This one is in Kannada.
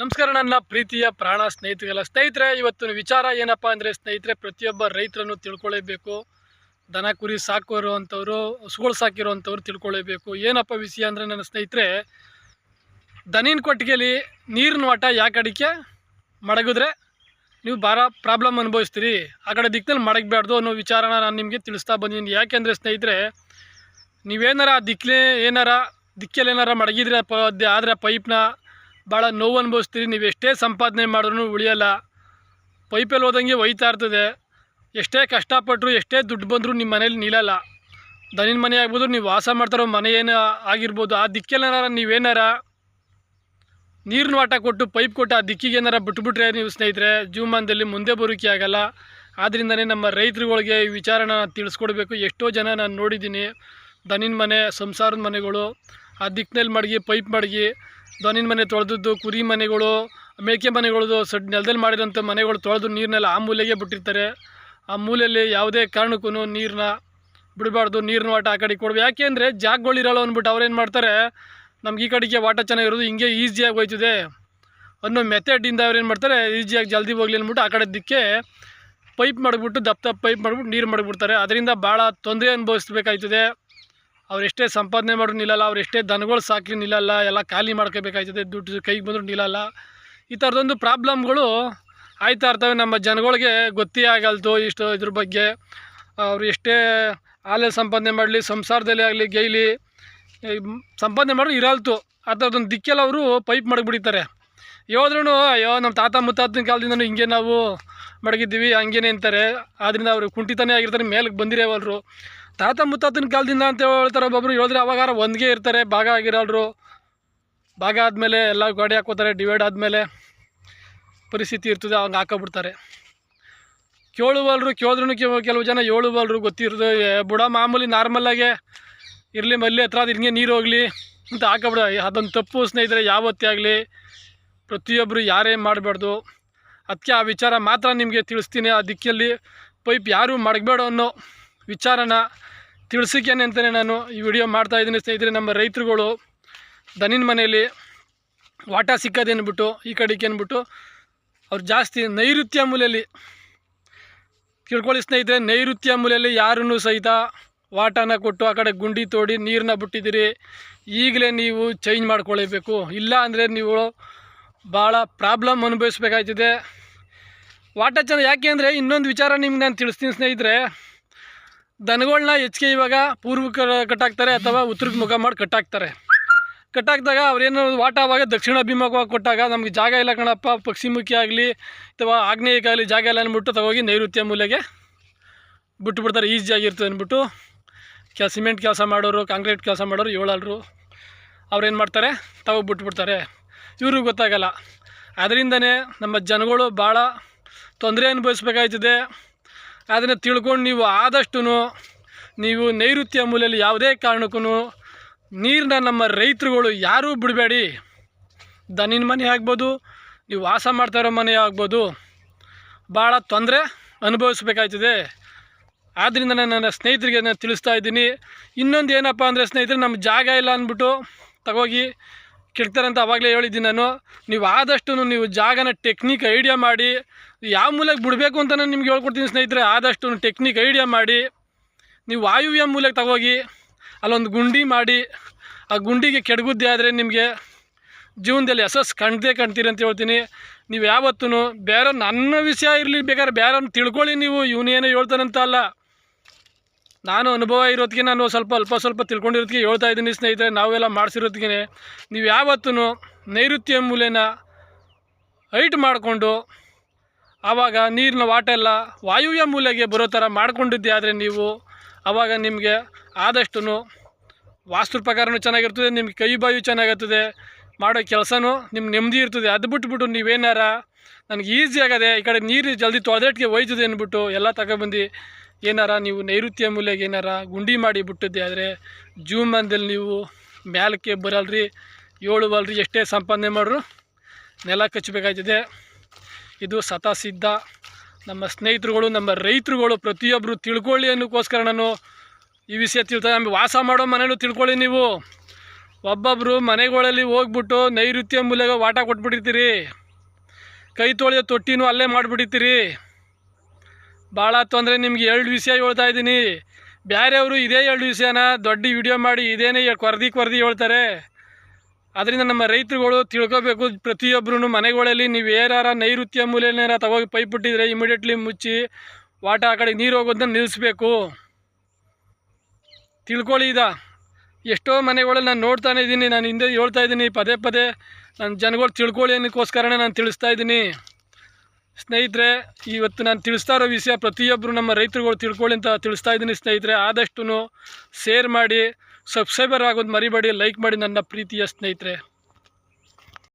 ನಮಸ್ಕಾರ ನನ್ನ ಪ್ರೀತಿಯ ಪ್ರಾಣ ಸ್ನೇಹಿತರೆಲ್ಲ. ಸ್ನೇಹಿತರೆ, ಇವತ್ತಿನ ವಿಚಾರ ಏನಪ್ಪ ಅಂದರೆ ಸ್ನೇಹಿತರೆ, ಪ್ರತಿಯೊಬ್ಬ ರೈತರನ್ನು ತಿಳ್ಕೊಳ್ಳೇಬೇಕು ದನ ಕುರಿ ಸಾಕಿರುವಂಥವ್ರು, ಹಸುಗಳು ಸಾಕಿರುವಂಥವ್ರು ತಿಳ್ಕೊಳ್ಳೇಬೇಕು ಏನಪ್ಪ ವಿಷಯ ಅಂದರೆ ನನ್ನ ಸ್ನೇಹಿತರೆ, ದನಿನ ಕೊಟ್ಟಿಗೆಯಲ್ಲಿ ನೀರಿನ ವಾಟ ಯಾಕೆ ಅಡಿಕೆ? ಮಡಗಿದ್ರೆ ನೀವು ಭಾಳ ಪ್ರಾಬ್ಲಮ್ ಅನುಭವಿಸ್ತೀರಿ. ಆ ಕಡೆ ದಿಕ್ಕಿನಲ್ಲಿ ಮಡಗಬಾರ್ದು ಅನ್ನೋ ವಿಚಾರನ ನಾನು ನಿಮಗೆ ತಿಳಿಸ್ತಾ ಬಂದಿದ್ದೀನಿ. ಯಾಕೆಂದರೆ ಸ್ನೇಹಿತರೆ, ನೀವೇನಾರ ದಿಕ್ಕಲೆ ಏನಾರ ದಿಕ್ಕಲ್ಲಿ ಏನಾರ ಮಡಗಿದ್ರೆ ಪ, ಆದರೆ ಪೈಪ್ನ ಭಾಳ ನೋವು ಅನುಭವಿಸ್ತೀರಿ ನೀವು ಎಷ್ಟೇ ಸಂಪಾದನೆ ಮಾಡಿದ್ರು ಉಳಿಯಲ್ಲ. ಪೈಪಲ್ಲಿ ಹೋದಂಗೆ ಒಯ್ತಾ ಇರ್ತದೆ. ಎಷ್ಟೇ ಕಷ್ಟಪಟ್ಟರು ಎಷ್ಟೇ ದುಡ್ಡು ಬಂದರೂ ನಿಮ್ಮ ಮನೇಲಿ ನಿಲ್ಲಲ್ಲ. ದನಿನ ಮನೆ ಆಗ್ಬೋದು, ನೀವು ವಾಸ ಮಾಡ್ತಾರೋ ಮನೆ ಏನು ಆಗಿರ್ಬೋದು, ಆ ದಿಕ್ಕಲ್ಲೇನಾರ ನೀವೇನಾರ ನೀರಿನ ವಾಟ ಕೊಟ್ಟು ಪೈಪ್ ಕೊಟ್ಟು ಆ ದಿಕ್ಕಿಗೆ ಏನಾರ ಬಿಟ್ಬಿಟ್ರೆ ನೀವು ಸ್ನೇಹಿತರೆ, ಜೀವಮಾನದಲ್ಲಿ ಮುಂದೆ ಬರೋಕೆ ಆಗಲ್ಲ. ಆದ್ದರಿಂದನೇ ನಮ್ಮ ರೈತರುಗಳಿಗೆ ಈ ವಿಚಾರನ ತಿಳಿಸ್ಕೊಡ್ಬೇಕು. ಎಷ್ಟೋ ಜನ ನಾನು ನೋಡಿದ್ದೀನಿ ದನಿನ ಮನೆ, ಸಂಸಾರದ ಮನೆಗಳು, ಆ ದಿಕ್ಕಿನಲ್ಲಿ ಮಡಗಿ, ಪೈಪ್ ಮಡಗಿ ದನಿನ ಮನೆ ತೊಳೆದದ್ದು, ಕುರಿ ಮನೆಗಳು, ಮೇಕೆ ಮನೆಗಳದು ಸಡ್ ನೆಲದಲ್ಲಿ ಮಾಡಿರೋಂಥ ಮನೆಗಳು ತೊಳೆದು ನೀರನ್ನೆಲ್ಲ ಆ ಮೂಲೆಗೆ ಬಿಟ್ಟಿರ್ತಾರೆ. ಆ ಮೂಲೆಯಲ್ಲಿ ಯಾವುದೇ ಕಾರಣಕ್ಕೂ ನೀರನ್ನ ಬಿಡಬಾರ್ದು, ನೀರಿನ ವಾಟ ಆ ಕಡೆ ಕೊಡ್ಬೇಕು ಯಾಕೆ ಅಂದರೆ ಜಾಗಗಳಿರಲ್ಲ ಅಂದ್ಬಿಟ್ಟು ಅವ್ರೇನು ಮಾಡ್ತಾರೆ, ನಮ್ಗೆ ಈ ಕಡೆಗೆ ವಾಟ ಚೆನ್ನಾಗಿರೋದು ಹಿಂಗೆ ಈಸಿಯಾಗಿ ಹೋಯ್ತದೆ. ಅನ್ನೋ ಮೆಥಡಿಂದ ಅವ್ರೇನು ಮಾಡ್ತಾರೆ ಈಸಿಯಾಗಿ ಜಲ್ದಿ ಹೋಗ್ಲಿ ಅಂದ್ಬಿಟ್ಟು ಆ ಕಡೆ ದಿಕ್ಕೆ ಪೈಪ್ ಮಾಡಿಬಿಟ್ಟು, ದಪ್ಪ ದಪ್ಪ ಪೈಪ್ ಮಾಡಿಬಿಟ್ಟು ನೀರು ಮಾಡಿಬಿಡ್ತಾರೆ. ಅದರಿಂದ ಭಾಳ ತೊಂದರೆ ಅನುಭವಿಸ್ಬೇಕಾಯ್ತದೆ. ಅವ್ರು ಎಷ್ಟೇ ಸಂಪಾದನೆ ಮಾಡಿ ನಿಲ್ಲಲ್ಲ, ಅವ್ರು ಎಷ್ಟೇ ದನಗಳು ಸಾಕಿ ನಿಲ್ಲಲ್ಲ, ಎಲ್ಲ ಖಾಲಿ ಮಾಡ್ಕೋಬೇಕಾಯ್ತದೆ, ದುಡ್ಡು ಕೈಗೆ ಬಂದರೂ ನಿಲ್ಲಲ್ಲ. ಈ ಥರದೊಂದು ಪ್ರಾಬ್ಲಮ್ಗಳು ಆಯ್ತಾ ಇರ್ತವೆ ನಮ್ಮ ಜನಗಳಿಗೆ, ಗೊತ್ತೇ ಆಗಲ್ತು ಇಷ್ಟು ಇದ್ರ ಬಗ್ಗೆ. ಅವ್ರು ಎಷ್ಟೇ ಆಲೆ ಸಂಪಾದನೆ ಮಾಡಲಿ, ಸಂಸಾರದಲ್ಲಿ ಆಗಲಿ, ಗೈಲಿ ಸಂಪಾದನೆ ಮಾಡೋರು ಇರಲ್ತು. ಆ ಥರದೊಂದು ದಿಕ್ಕೆಲ್ಲ ಅವರು ಪೈಪ್ ಮಡಗ್ಬಿಡಿತಾರೆ ಹೇಳಿದ್ರೂ ಅಯ್ಯೋ ನಮ್ಮ ತಾತ ಮುತ್ತಾತನ ಕಾಲದಿಂದನೂ ಹಿಂಗೆ ನಾವು ಮಡಗಿದ್ದೀವಿ, ಹಂಗೇನೆ ಅಂತಾರೆ. ಆದ್ದರಿಂದ ಅವರು ಕುಂಠಿತನೇ ಆಗಿರ್ತಾರೆ ಮೇಲಕ್ಕೆ ಬಂದಿರೇವಲ್ರು. ತಾತ ಮುತ್ತಾತನ ಕಾಲದಿಂದ ಅಂತ ಹೇಳ್ತಾರೆ ಒಬ್ಬೊಬ್ರು, ಹೇಳಿದ್ರೆ ಅವಾಗಾರ ಒಂದಿಗೆ ಇರ್ತಾರೆ, ಭಾಗ ಆಗಿರೋರು ಭಾಗ ಆದಮೇಲೆ ಎಲ್ಲ ಗಾಡಿ ಹಾಕೋತಾರೆ ಡಿವೈಡ್ ಆದಮೇಲೆ ಪರಿಸ್ಥಿತಿ ಇರ್ತದೆ, ಅವಾಗ ಹಾಕೋಬಿಡ್ತಾರೆ. ಕೇಳುವಲ್ರು ಕೇಳಿದ್ರು ಕೆಲವು ಜನ ಹೇಳುವಲ್ರು, ಗೊತ್ತಿರೋದು ಬುಡ ಮಾಮೂಲಿ ನಾರ್ಮಲ್ಲಾಗೆ ಇರಲಿ, ಮಲ್ಲಿ ಹತ್ರ ಅದು ಹಿಂಗೆ ನೀರು ಹೋಗಲಿ ಅಂತ ಹಾಕೋಬಿಡ ಅದೊಂದು ತಪ್ಪು ಸ್ನೇಹಿತರೆ, ಯಾವತ್ತೇ ಆಗಲಿ ಪ್ರತಿಯೊಬ್ಬರು ಯಾರೇ ಮಾಡಬಾರ್ದು. ಅದಕ್ಕೆ ಆ ವಿಚಾರ ಮಾತ್ರ ನಿಮಗೆ ತಿಳಿಸ್ತೀನಿ. ಆ ದಿಕ್ಕಲ್ಲಿ ಪೈಪ್ ಯಾರೂ ಮಡಗಬೇಡ ಅನ್ನೋ ವಿಚಾರನ ತಿಳಿಸಿಕೇನೆ ಅಂತಲೇ ನಾನು ಈ ವಿಡಿಯೋ ಮಾಡ್ತಾ ಇದ್ದೀನಿ ಸ್ನೇಹಿತರೆ, ನಮ್ಮ ರೈತರುಗಳು ದನಿನ ಮನೆಯಲ್ಲಿ ವಾಟ ಸಿಕ್ಕದೆ ಅಂದ್ಬಿಟ್ಟು, ಈ ಕಡೆಗೆ ಅಂದ್ಬಿಟ್ಟು ಅವ್ರು ಜಾಸ್ತಿ ನೈಋತ್ಯ ಮೂಲೆಯಲ್ಲಿ, ತಿಳ್ಕೊಳ್ಳಿ ಸ್ನೇಹಿತರೆ, ನೈಋತ್ಯ ಮೂಲೆಯಲ್ಲಿ ಯಾರನ್ನು ಸಹಿತ ವಾಟನ ಕೊಟ್ಟು ಆ ಕಡೆ ಗುಂಡಿ ತೋಡಿ ನೀರನ್ನ ಬಿಟ್ಟಿದ್ದೀರಿ, ಈಗಲೇ ನೀವು ಚೇಂಜ್ ಮಾಡ್ಕೊಳ್ಳೇಬೇಕು ಇಲ್ಲ ಅಂದರೆ ನೀವು ಭಾಳ ಪ್ರಾಬ್ಲಮ್ ಅನುಭವಿಸ್ಬೇಕಾಯ್ತಿದೆ. ವಾಟ ಚೆನ್ನ ಯಾಕೆ ಅಂದರೆ ಇನ್ನೊಂದು ವಿಚಾರ ನಿಮ್ಗೆ ನಾನು ತಿಳಿಸ್ತೀನಿ ಸ್ನೇಹಿತರೆ. ದನಗಳನ್ನ ಹೆಚ್ಚಿಗೆ ಇವಾಗ ಪೂರ್ವಕ್ಕೆ ಕಟ್ಟಾಕ್ತಾರೆ ಅಥವಾ ಉತ್ತರಕ್ಕೆ ಮುಖ ಮಾಡಿ ಕಟ್ಟಾಕ್ತಾರೆ. ಕಟ್ಟಾಕಿದಾಗ ಅವ್ರೇನು ದಕ್ಷಿಣ ಅಭಿಮುಖವಾಗಿ ಕೊಟ್ಟಾಗ ನಮಗೆ ಜಾಗ ಇಲ್ಲ ಕಣಪ್ಪ ಪಶ್ಚಿಮುಖಿ ಆಗಲಿ ಅಥವಾ ಆಗ್ನೇಯಕ್ಕಾಗಲಿ ಜಾಗ ಇಲ್ಲ ಅಂದ್ಬಿಟ್ಟು ತಗೋಗಿ ನೈಋತ್ಯ ಮೂಲೆಗೆ ಬಿಟ್ಬಿಡ್ತಾರೆ ಈಸಿಯಾಗಿರ್ತದೆ ಅಂದ್ಬಿಟ್ಟು. ಕೆ ಸಿಮೆಂಟ್ ಕೆಲಸ ಮಾಡೋರು, ಕಾಂಕ್ರೀಟ್ ಕೆಲಸ ಮಾಡೋರು ಏಳಲ್ರು. ಅವ್ರೇನು ಮಾಡ್ತಾರೆ ತಗೋ ಬಿಟ್ಬಿಡ್ತಾರೆ. ಇವ್ರಿಗೂ ಗೊತ್ತಾಗಲ್ಲ. ಅದರಿಂದನೇ ನಮ್ಮ ಜನಗಳು ಭಾಳ ತೊಂದರೆ ಅನುಭವಿಸ್ಬೇಕಾಯ್ತದೆ. ಅದನ್ನು ತಿಳ್ಕೊಂಡು ನೀವು ಆದಷ್ಟು ನೀವು ನೈಋತ್ಯ ಮೂಲೆಯಲ್ಲಿ ಯಾವುದೇ ಕಾರಣಕ್ಕೂ ನೀರನ್ನ ನಮ್ಮ ರೈತರುಗಳು ಯಾರೂ ಬಿಡಬೇಡಿ. ದನಿನ ಮನೆ ಆಗ್ಬೋದು, ನೀವು ವಾಸ ಮಾಡ್ತಾ ಇರೋ ಮನೆ ಆಗ್ಬೋದು. ಭಾಳ ತೊಂದರೆ ಅನುಭವಿಸ್ಬೇಕಾಯ್ತದೆ. ಆದ್ದರಿಂದ ನಾನು ನನ್ನ ಸ್ನೇಹಿತರಿಗೆ ನಾನು ತಿಳಿಸ್ತಾ ಇದ್ದೀನಿ. ಇನ್ನೊಂದು ಏನಪ್ಪ ಅಂದರೆ ಸ್ನೇಹಿತರೆ ನಮ್ಮ ಜಾಗ ಇಲ್ಲ ಅಂದ್ಬಿಟ್ಟು ತಗೋಗಿ ಕೆಡ್ತಾರಂತ ಅವಾಗಲೇ ಹೇಳಿದ್ದೀನಿ ನಾನು. ನೀವು ಆದಷ್ಟು ನೀವು ಜಾಗನ ಟೆಕ್ನಿಕ್ ಐಡಿಯಾ ಮಾಡಿ, ಯಾವ ಮೂಲಕ್ಕೆ ಬಿಡಬೇಕು ಅಂತ ನಾನು ನಿಮ್ಗೆ ಹೇಳ್ಕೊಡ್ತೀನಿ ಸ್ನೇಹಿತರೆ ಆದಷ್ಟು ಟೆಕ್ನಿಕ್ ಐಡಿಯಾ ಮಾಡಿ, ನೀವು ವಾಯುವ್ಯ ಮೂಲಕ್ಕೆ ತಗೋಗಿ, ಅಲ್ಲೊಂದು ಗುಂಡಿ ಮಾಡಿ, ಆ ಗುಂಡಿಗೆ ಕೆಡಗುದ್ದೆ ಆದರೆ ನಿಮಗೆ ಜೀವನದಲ್ಲಿ ಯಶಸ್ಸು ಕಾಣ್ದೇ ಕಾಣ್ತೀರಿ ಅಂತ ಹೇಳ್ತೀನಿ. ನೀವು ಯಾವತ್ತೂ ಬೇರೆ ನನ್ನ ವಿಷಯ ಇರಲಿ, ಬೇಕಾದ್ರೆ ಬೇರೆಯವ್ರನ್ನ ತಿಳ್ಕೊಳ್ಳಿ ನೀವು ಇವನೇನೋ ಹೇಳ್ತಾನಂತ ಅಲ್ಲ. ನಾನು ಅನುಭವ ಇರೋದಕ್ಕೆ ನಾನು ಸ್ವಲ್ಪ ಅಲ್ಪ ಸ್ವಲ್ಪ ತಿಳ್ಕೊಂಡಿರೋದಕ್ಕೆ ಹೇಳ್ತಾ ಇದ್ದೀನಿ ಸ್ನೇಹಿತರೆ, ನಾವೆಲ್ಲ ಮಾಡಿಸಿರೋದಕ್ಕೆ ನೀವು ಯಾವತ್ತೂ ನೈಋತ್ಯ ಮೂಲೆನ ಹೈಟ್ ಮಾಡಿಕೊಂಡು ಆವಾಗ ನೀರಿನ ವಾಟ ಎಲ್ಲ ವಾಯುವ್ಯ ಮೂಲೆಗೆ ಬರೋ ಥರ ಮಾಡ್ಕೊಂಡಿದ್ದೆ ಆದರೆ ನೀವು ಆವಾಗ ನಿಮಗೆ ಆದಷ್ಟು ವಾಸ್ತು ಪ್ರಕಾರನೂ ಚೆನ್ನಾಗಿರ್ತದೆ, ನಿಮ್ಗೆ ಕೈ ಬಾಯು ಚೆನ್ನಾಗಿರ್ತದೆ, ಮಾಡೋ ಕೆಲಸನೂ ನಿಮ್ಮ ನೆಮ್ಮದಿ ಇರ್ತದೆ. ಅದು ಬಿಟ್ಬಿಟ್ಟು ನೀವೇನಾರ ನನಗೆ ಈಸಿ ಆಗದೆ ಈ ಕಡೆ ನೀರು ಜಲ್ದಿ ತೊಳೆದೇಟ್ಗೆ ಒಯ್ತದೆ ಅಂದ್ಬಿಟ್ಟು ಎಲ್ಲ ತಗೊಬಂದು ಏನಾರ ನೀವು ನೈಋತ್ಯ ಮೂಲೆಗೆ ಏನಾರ ಗುಂಡಿ ಮಾಡಿ ಬಿಟ್ಟಿದ್ದೆ ಆದರೆ ಜೀವಮಾನದಲ್ಲಿ ನೀವು ಮ್ಯಾಲಕ್ಕೆ ಬರಲ್ರಿ, ಏಳುವಲ್ರಿ ಎಷ್ಟೇ ಸಂಪಾದನೆ ಮಾಡ್ರು ನೆಲ ಕಚ್ಚಬೇಕಾಯ್ತದೆ. ಇದು ಸಿದ್ಧ ನಮ್ಮ ಸ್ನೇಹಿತರುಗಳು, ನಮ್ಮ ರೈತರುಗಳು ಪ್ರತಿಯೊಬ್ಬರು ತಿಳ್ಕೊಳ್ಳಿ ಅನ್ನೋಕ್ಕೋಸ್ಕರ ನಾನು ಈ ವಿಷಯ ತಿಳ್ತಾ ನಮಗೆ ವಾಸ ಮಾಡೋ ಮನೇಲೂ ತಿಳ್ಕೊಳ್ಳಿ ನೀವು. ಒಬ್ಬೊಬ್ಬರು ಮನೆಗಳಲ್ಲಿ ಹೋಗ್ಬಿಟ್ಟು ನೈಋತ್ಯ ಮೂಲೆಗೆ ವಾಟ ಕೊಟ್ಬಿಟ್ಟಿರ್ತೀರಿ. ಕೈ ತೊಳೆಯೋ ತೊಟ್ಟಿನೂ ಅಲ್ಲೇ ಮಾಡಿಬಿಟ್ಟಿರ್ತೀರಿ. ಭಾಳ ತೊಂದರೆ ನಿಮ್ಗೆ ಎರಡು ವಿಷಯ ಹೇಳ್ತಾ ಇದ್ದೀನಿ. ಬೇರೆಯವರು ಇದೇ ಎರಡು ವಿಷಯನ ದೊಡ್ಡ ವಿಡಿಯೋ ಮಾಡಿ ಇದೇನೇ ಕೊರದಿ ಕೊರ್ದಿ ಹೇಳ್ತಾರೆ. ಅದರಿಂದ ನಮ್ಮ ರೈತರುಗಳು ತಿಳ್ಕೋಬೇಕು ಪ್ರತಿಯೊಬ್ಬರು ಮನೆಗಳಲ್ಲಿ ನೀವು ಏನಾರ ನೈಋತ್ಯ ಮೂಲೆಯಲ್ಲಾರ ತಗೋಗಿ ಪೈಪ್ ಬಿಟ್ಟಿದ್ರೆ ಇಮಿಡಿಯೇಟ್ಲಿ ಮುಚ್ಚಿ ವಾಟ ಆ ಕಡೆಗೆ ನೀರು ಹೋಗೋದನ್ನ ನಿಲ್ಲಿಸ್ಬೇಕು ತಿಳ್ಕೊಳ್ಳಿ ಇದ ಎಷ್ಟೋ ಮನೆಗಳಲ್ಲಿ ನಾನು ನೋಡ್ತಾನೆ ಇದ್ದೀನಿ, ನಾನು ಹಿಂದೆ ಹೇಳ್ತಾ ಇದ್ದೀನಿ, ಪದೇ ಪದೇ ನನ್ನ ಜನಗಳು ತಿಳ್ಕೊಳ್ಳಿ ಅನ್ನೋಕ್ಕೋಸ್ಕರನೇ ನಾನು ತಿಳಿಸ್ತಾ ಇದ್ದೀನಿ. ಸ್ನೇಹಿತರೆ, ಇವತ್ತು ನಾನು ತಿಳಿಸ್ತಾ ಇರೋ ವಿಷಯ ಪ್ರತಿಯೊಬ್ಬರು ನಮ್ಮ ರೈತರುಗಳು ತಿಳ್ಕೊಳ್ಳಿ ಅಂತ ತಿಳಿಸ್ತಾ ಇದ್ದೀನಿ ಸ್ನೇಹಿತರೆ. ಆದಷ್ಟು ಶೇರ್ ಮಾಡಿ ಸಬ್ಸ್ಕ್ರೈಬರ್ ಆಗೋದು ಮರಿಬೇಡಿ ಲೈಕ್ ಮಾಡಿ ನನ್ನ ಪ್ರೀತಿಯ ಸ್ನೇಹಿತರೆ.